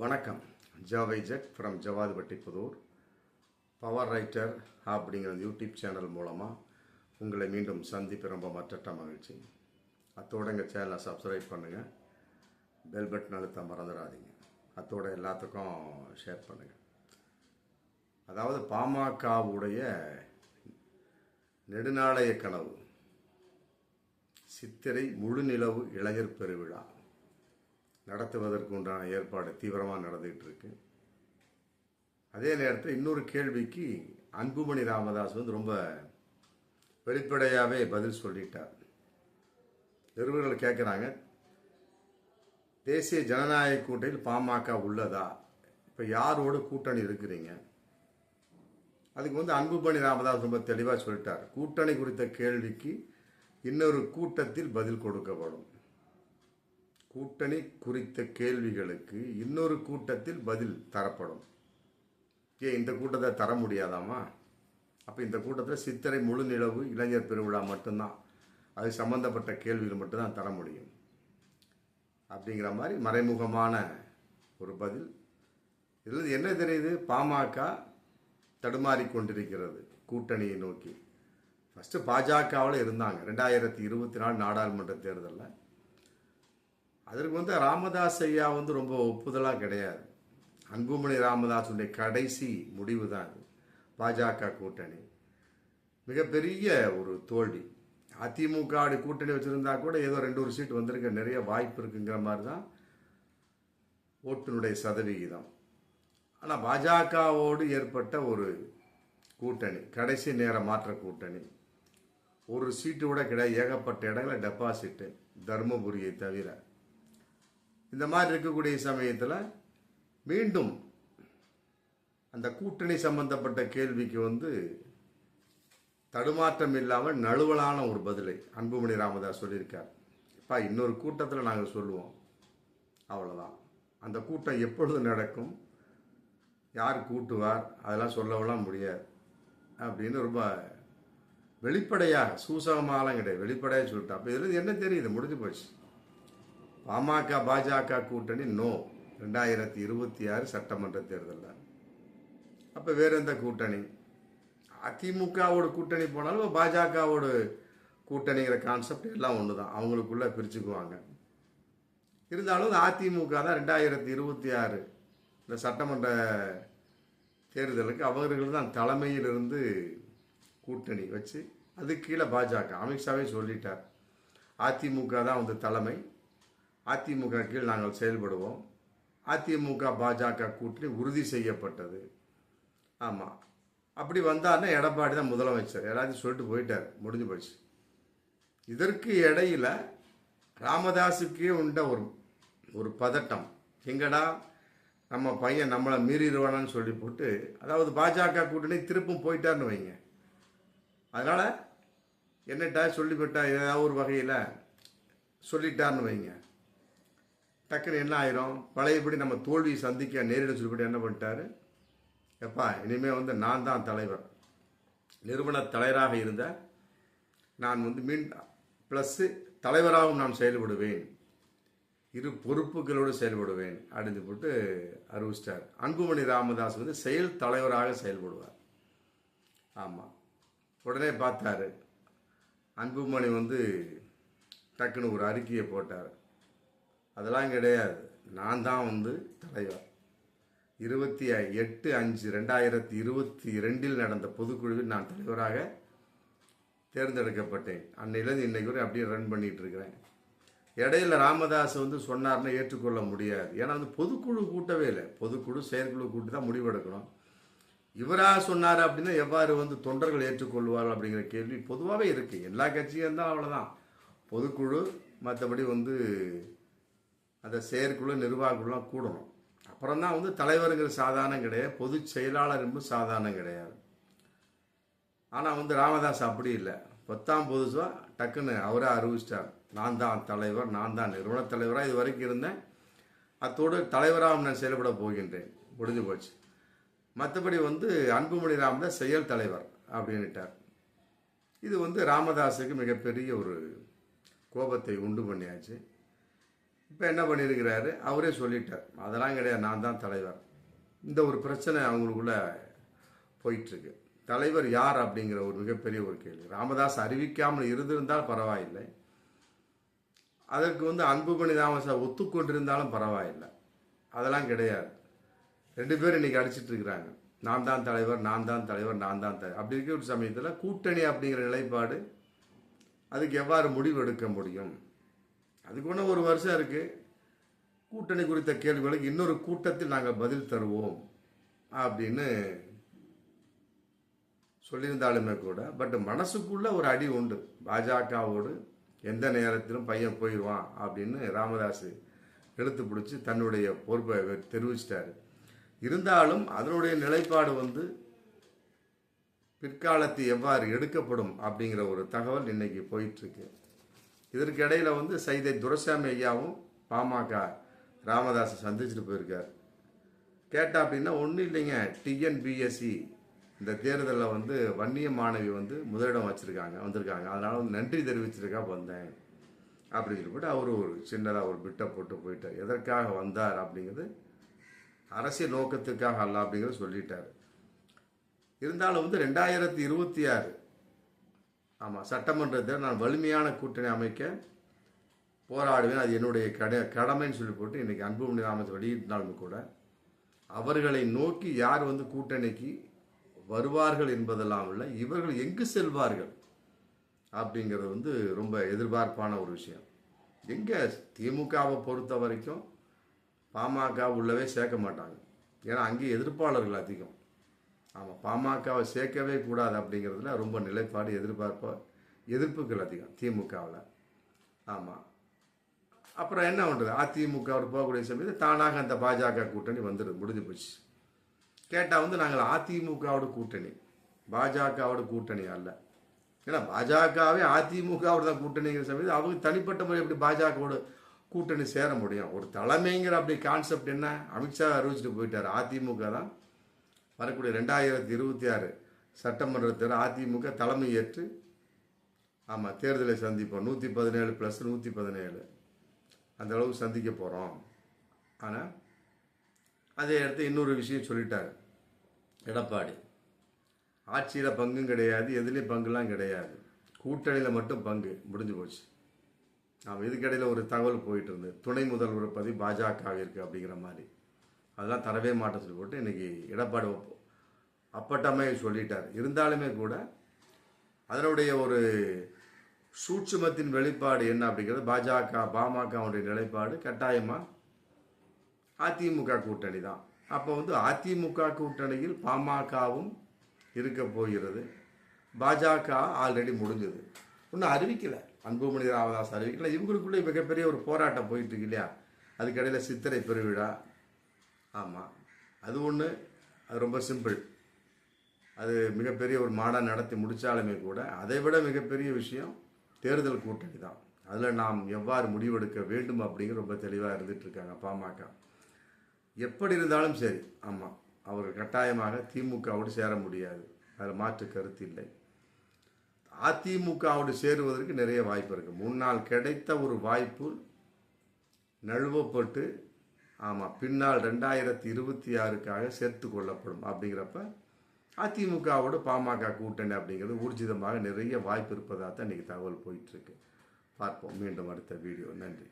வணக்கம். ஜாவைஜெட் from Javadupatti Pudur. Power writer அப்படிங்கிற YouTube channel மூலமாக உங்களை மீண்டும் சந்திப்பு ரொம்ப மற்றட்ட மகிழ்ச்சி. அத்தோட எங்கள் சேனலை சப்ஸ்கிரைப் பண்ணுங்கள் பெல் பட்டன் அழுத்த மறந்துடாதீங்க. அத்தோட எல்லாத்துக்கும் ஷேர் பண்ணுங்கள் அதாவது பாமகவுடைய நெடுநாளைய கனவு. சித்திரை முழுநிலவு இளைஞர் பெருவிழா. நடத்துவதற்கு உண்டான ஏற்பாடு தீவிரமாக நடந்துகிட்டு இருக்கு அதே நேரத்தில் இன்னொரு கேள்விக்கு அன்புமணி ராமதாஸ் வந்து ரொம்ப வெளிப்படையாகவே பதில் சொல்லிட்டார். நிருபர்கள் கேட்குறாங்க தேசிய ஜனநாயக கூட்டணியில் பாமக உள்ளதா? இப்போ யாரோட கூட்டணி இருக்கிறீங்க? அதுக்கு வந்து அன்புமணி ராமதாஸ் ரொம்ப தெளிவாக சொல்லிட்டார். கூட்டணி குறித்த கேள்விக்கு இன்னொரு கூட்டத்தில் பதில் கொடுக்கப்படும். கூட்டணி குறித்த கேள்விகளுக்கு இன்னொரு கூட்டத்தில் பதில் தரப்படும். ஏன் இந்த கூட்டத்தை தர முடியாதாமா? அப்போ இந்த கூட்டத்தில் சித்திரை முழு நிலவு இளைஞர் பெருவிழா மட்டும்தான். அது சம்பந்தப்பட்ட கேள்விகள் மட்டும்தான் தர முடியும். அப்படிங்கிற மாதிரி மறைமுகமான ஒரு பதில். இதில் என்ன தெரியுது? பாமக தடுமாறி கொண்டிருக்கிறது கூட்டணியை நோக்கி. ஃபஸ்ட்டு பாஜகவில் இருந்தாங்க. ரெண்டாயிரத்தி இருபத்தி நாலு நாடாளுமன்ற தேர்தலில். அதற்கு வந்து ராமதாஸ் ஐயா வந்து ரொம்ப ஒப்புதலாக கிடையாது. அன்புமணி ராமதாஸுடைய கடைசி முடிவு தான் பாஜக கூட்டணி. மிகப்பெரிய ஒரு தோல்வி. அதிமுக கூட்டணி வச்சுருந்தா கூட ஏதோ ரெண்டு ஒரு சீட் வந்திருக்க நிறைய வாய்ப்பு இருக்குங்கிற மாதிரி தான் ஓட்டினுடைய சதவிகிதம். ஆனால் பாஜகவோடு ஏற்பட்ட ஒரு கூட்டணி கடைசி நேர மாற்ற கூட்டணி ஒரு சீட்டு கூட கிடையாது. ஏகப்பட்ட இடங்களில் டெபாசிட்டு தருமபுரியை தவிர. இந்த மாதிரி இருக்கக்கூடிய சமயத்தில் மீண்டும் அந்த கூட்டணி சம்பந்தப்பட்ட கேள்விக்கு வந்து தடுமாற்றம் இல்லாமல் நழுவலான ஒரு பதிலை அன்புமணி ராமதாஸ் சொல்லியிருக்கார். அப்பா இன்னொரு கூட்டத்தில் நாங்கள் சொல்லுவோம். அவ்வளோதான் அந்த கூட்டம் எப்பொழுது நடக்கும்? யார் கூட்டுவார்? அதெல்லாம் சொல்லவெல்லாம் முடியாது. அப்படின்னு ரொம்ப வெளிப்படையாக சூசகமாலாம் கிடையாது. வெளிப்படையாக சொல்லிட்டு. அப்போ இதில் என்ன தெரியுது? முடிஞ்சு போச்சு. பாமக பாஜக கூட்டணி நோ ரெண்டாயிரத்தி இருபத்தி ஆறு சட்டமன்ற தேர்தலில். அப்போ வேற எந்த கூட்டணி? அதிமுகவோட கூட்டணி போனாலும் பாஜகவோட கூட்டணிங்கிற கான்செப்ட் எல்லாம் ஒன்று தான் அவங்களுக்குள்ளே பிரிச்சுக்குவாங்க. இருந்தாலும் அதிமுக தான் ரெண்டாயிரத்தி இருபத்தி ஆறு இந்த சட்டமன்ற தேர்தலுக்கு அவர்கள் தான் தலைமையிலிருந்து கூட்டணி வச்சு அது கீழே பாஜக. அமித்ஷாவே சொல்லிட்டார். அதிமுக தான் வந்து தலைமை. அதிமுக கீழ் நாங்கள் செயல்படுவோம். அதிமுக பாஜக கூட்டணி உறுதி செய்யப்பட்டது. ஆமாம் அப்படி வந்தார்னா எடப்பாடி தான் முதலமைச்சர். எல்லாத்தையும் சொல்லிட்டு போயிட்டார். முடிஞ்சு போச்சு. இதற்கு இடையில ராமதாஸுக்கே உண்ட ஒரு ஒரு பதட்டம். எங்கடா நம்ம பையன் நம்மளை மீறிடுவானான்னு சொல்லி போட்டு அதாவது பாஜக கூட்டணி திருப்பும் போயிட்டார்னு வைங்க. அதனால் என்னட்டா சொல்லிவிட்டா ஏதாவது ஒரு வகையில் சொல்லிட்டார்னு வைங்க. டக்குன்னு என்ன ஆயிரும்? பழையபடி நம்ம தோல்வி சந்திக்க நேரிட சொல்லிவிட்டு என்ன பண்ணிட்டாரு? எப்பா இனிமேல் வந்து நான் தான் தலைவர். நிறுவன தலைவராக இருந்த நான் வந்து மீன் ப்ளஸ்ஸு தலைவராகவும் நான் செயல்படுவேன். இரு பொறுப்புகளோடு செயல்படுவேன் அப்படின்னு போட்டு அறிவிச்சிட்டார். அன்புமணி ராமதாஸ் வந்து செயல் தலைவராக செயல்படுவார். ஆமாம் உடனே பார்த்தாரு. அன்புமணி வந்து டக்குன்னு ஒரு அறிக்கையை போட்டார். அதெல்லாம் கிடையாது. நான் தான் வந்து தலைவர். இருபத்தி எட்டு அஞ்சு ரெண்டாயிரத்தி இருபத்தி ரெண்டில் நடந்த பொதுக்குழுவில் நான் தலைவராக தேர்ந்தெடுக்கப்பட்டேன். அன்னையிலேருந்து இன்றைக்கு வரை அப்படியே ரன் பண்ணிகிட்டு இருக்கிறேன். இடையில ராமதாஸ் வந்து சொன்னார்னா ஏற்றுக்கொள்ள முடியாது. ஏன்னா வந்து பொதுக்குழு கூட்டவே இல்லை. பொதுக்குழு செயற்குழு கூட்டி தான் முடிவெடுக்கணும். இவராக சொன்னார் அப்படின்னா எவ்வாறு வந்து தொண்டர்கள் ஏற்றுக்கொள்வார்கள் அப்படிங்கிற கேள்வி பொதுவாகவே இருக்குது எல்லா கட்சியும் தான் அவ்வளோதான் பொதுக்குழு மற்றபடி வந்து அந்த செயற்குழு நிர்வாகக்குழுலாம் கூடணும். அப்புறம் தான் வந்து தலைவருங்கிற சாதாரணம் கிடையாது பொதுச் செயலாளர் என்பது சாதாரணம் கிடையாது. ஆனால் வந்து ராமதாஸ் அப்படி இல்லை. பத்தாம் புதுசாக டக்குன்னு அவரே அறிவிச்சிட்டார். நான் தான் தலைவர் நான் தான் நிறுவன தலைவராக இது வரைக்கும் இருந்தேன். அத்தோடு தலைவராக நான் செயல்பட போகின்றேன். முடிஞ்சு போச்சு. மற்றபடி வந்து அன்புமணி ராமதாஸ் செயல் தலைவர் அப்படின்ட்டார் இது வந்து ராமதாஸுக்கு மிகப்பெரிய ஒரு கோபத்தை உண்டு பண்ணியாச்சு. இப்போ என்ன பண்ணியிருக்கிறாரு அவரே சொல்லிட்டார். அதெல்லாம் கிடையாது. நான் தான் தலைவர். இந்த ஒரு பிரச்சனை அவங்களுக்குள்ள போயிட்டுருக்கு. தலைவர் யார்? அப்படிங்கிற ஒரு மிகப்பெரிய ஒரு கேள்வி. ராமதாஸ் அறிவிக்காமல் இருந்திருந்தால் பரவாயில்லை. அதற்கு வந்து அன்புமணி ராமசா ஒத்துக்கொண்டிருந்தாலும் பரவாயில்லை. அதெல்லாம் கிடையாது. ரெண்டு பேரும் இன்னைக்கு அடிச்சிட்டு இருக்கிறாங்க. நான் தான் தலைவர் நான் தான் தலைவர் நான் தான் தலைவர். அப்படி இருக்கிற ஒரு சமயத்தில் கூட்டணி அப்படிங்கிற நிலைப்பாடு அதுக்கு எவ்வாறு முடிவு எடுக்க முடியும்? அதுக்கு ஒன்றும் ஒரு வருஷம் இருக்குது கூட்டணி குறித்த கேள்விகளுக்கு இன்னொரு கூட்டத்தில் நாங்கள் பதில் தருவோம் அப்படின்னு சொல்லியிருந்தாலுமே கூட பட் மனசுக்குள்ளே ஒரு அடி உண்டு. பாஜகவோடு எந்த நேரத்திலும் பையன் போயிடுவான் அப்படின்னு ராமதாஸ் எடுத்து பிடிச்சி தன்னுடைய பொறுப்பை தெரிவிச்சிட்டாரு. இருந்தாலும் அதனுடைய நிலைப்பாடு வந்து பிற்காலத்து எவ்வாறு எடுக்கப்படும் அப்படிங்கிற ஒரு தகவல் இன்னைக்கு போயிட்டுருக்கு இதற்கு இடையில வந்து சைதை துரசாமி ஐயாவும் பாமக ராமதாஸை சந்திச்சுட்டு போயிருக்கார். கேட்டா அப்படின்னா ஒன்றும் இல்லைங்க. டிஎன்பிஎஸ்சி இந்த தேர்தலில் வந்து வன்னிய மாணவி வந்து முதலிடம் வச்சுருக்காங்க வந்திருக்காங்க. அதனால் வந்து நன்றி தெரிவிச்சிருக்கா வந்தேன். அப்படின்னு சொல்லிட்டு அவர் ஒரு சின்னதாக ஒரு பிட்டை போட்டு போயிட்டார். எதற்காக வந்தார்? அப்படிங்கிறது அரசியல் நோக்கத்துக்காக அல்ல அப்படிங்கிறத சொல்லிட்டார். இருந்தாலும் வந்து ரெண்டாயிரத்தி இருபத்தி ஆறு ஆமாம் சட்டமன்றத்தில் நான் வலிமையான கூட்டணி அமைக்க போராடுவேன். அது என்னுடைய கடை கடமைன்னு சொல்லி போட்டு இன்றைக்கி அன்புமணி ராமத்தை வெளியிட்டாலும் கூட அவர்களை நோக்கி யார் வந்து கூட்டணிக்கு வருவார்கள் என்பதெல்லாம் இல்லை இவர்கள் எங்கு செல்வார்கள் அப்படிங்கிறது வந்து ரொம்ப எதிர்பார்ப்பான ஒரு விஷயம். எங்கே திமுகவை பொறுத்த வரைக்கும் பாமக உள்ளவே சேர்க்க மாட்டாங்க. ஏன்னா அங்கே எதிர்ப்பாளர்கள் அதிகம். ஆமாம் பாமகவை சேர்க்கவே கூடாது அப்படிங்கிறதுல ரொம்ப நிலைப்பாடு எதிர்பார்ப்ப எதிர்ப்புகள் அதிகம் திமுகவில். ஆமாம் அப்புறம் என்ன பண்ணுறது அதிமுகவோட போகக்கூடிய சமயத்தில் தானாக அந்த பாஜக கூட்டணி வந்துடுது முடிஞ்சு போச்சு. கேட்டால் வந்து நாங்கள் அதிமுகவோட கூட்டணி பாஜகவோட கூட்டணி அல்ல. ஏன்னா பாஜகவே அதிமுகவோட தான் கூட்டணிங்கிற சமயத்தில் அவங்க தனிப்பட்ட முறை எப்படி பாஜகவோட கூட்டணி சேர முடியும்? ஒரு தலைமைங்கிற அப்படி கான்செப்ட் என்ன? அமித்ஷா அறிவிச்சிட்டு போயிட்டார் அதிமுக தான். வரக்கூடிய ரெண்டாயிரத்தி இருபத்தி ஆறு சட்டமன்றத்தில் அதிமுக தலைமை ஏற்று ஆமாம் தேர்தலை சந்திப்போம். நூற்றி பதினேழு ப்ளஸ் நூற்றி பதினேழு. அந்த அளவுக்கு சந்திக்க போகிறோம் ஆனால் அதே இடத்து இன்னொரு விஷயம் சொல்லிட்டார். எடப்பாடி. ஆட்சியில் பங்கும் கிடையாது எதுலேயும் பங்குலாம் கிடையாது. கூட்டணியில் மட்டும் பங்கு முடிஞ்சு போச்சு. ஆமாம் இதுக்கிடையில் ஒரு தகவல் போயிட்டு இருந்தது. துணை முதல்வர் பதவி பாஜக இருக்குது அப்படிங்கிற மாதிரி. அதெல்லாம் தரவே மாட்டேன் சொல்லி போட்டு இன்றைக்கி எடப்பாடி அப்பட்டமே சொல்லிட்டார். இருந்தாலுமே கூட அதனுடைய ஒரு சூட்சுமத்தின் வெளிப்பாடு என்ன அப்படிங்கிறது பாஜக பாமகவுடைய நிலைப்பாடு கட்டாயமாக அதிமுக கூட்டணி தான். அப்போ வந்து அதிமுக கூட்டணியில் பாமகவும் இருக்க போகிறது. பாஜக ஆல்ரெடி முடிஞ்சது. இன்னும் அறிவிக்கலை. அன்புமணி ராமதாஸ் அறிவிக்கல. இவங்களுக்குள்ளே மிகப்பெரிய ஒரு போராட்டம் போயிட்டு இருக்கு இல்லையா? அதுக்கடையில் சித்திரை பெருவிழா ஆமாம் அது ஒன்று அது ரொம்ப சிம்பிள் அது மிகப்பெரிய ஒரு மாடாக நடத்தி முடித்தாலுமே கூட அதை விட மிகப்பெரிய விஷயம் தேர்தல் கூட்டணி தான். அதில் நாம் எவ்வாறு முடிவெடுக்க வேண்டும் அப்படிங்கிற ரொம்ப தெளிவாக இருந்துகிட்ருக்காங்க பாமக. எப்படி இருந்தாலும் சரி ஆமாம் அவர்கள் கட்டாயமாக திமுகவோடு சேர முடியாது. அதில் மாற்று கருத்து இல்லை. அதிமுகவோடு சேருவதற்கு நிறைய வாய்ப்பு இருக்குது முன்னால் கிடைத்த ஒரு வாய்ப்பு நழுவப்பட்டு ஆமாம் பின்னால் ரெண்டாயிரத்தி இருபத்தி ஆறுக்காக சேர்த்து கொள்ளப்படும் அப்படிங்கிறப்ப அதிமுகவோட பாமக கூட்டணி அப்படிங்கிறது ஊர்ஜிதமாக நிறைய வாய்ப்பு இருப்பதாக தான் இன்றைக்கி தகவல் போயிட்டுருக்கு பார்ப்போம் மீண்டும் அடுத்த வீடியோ. நன்றி.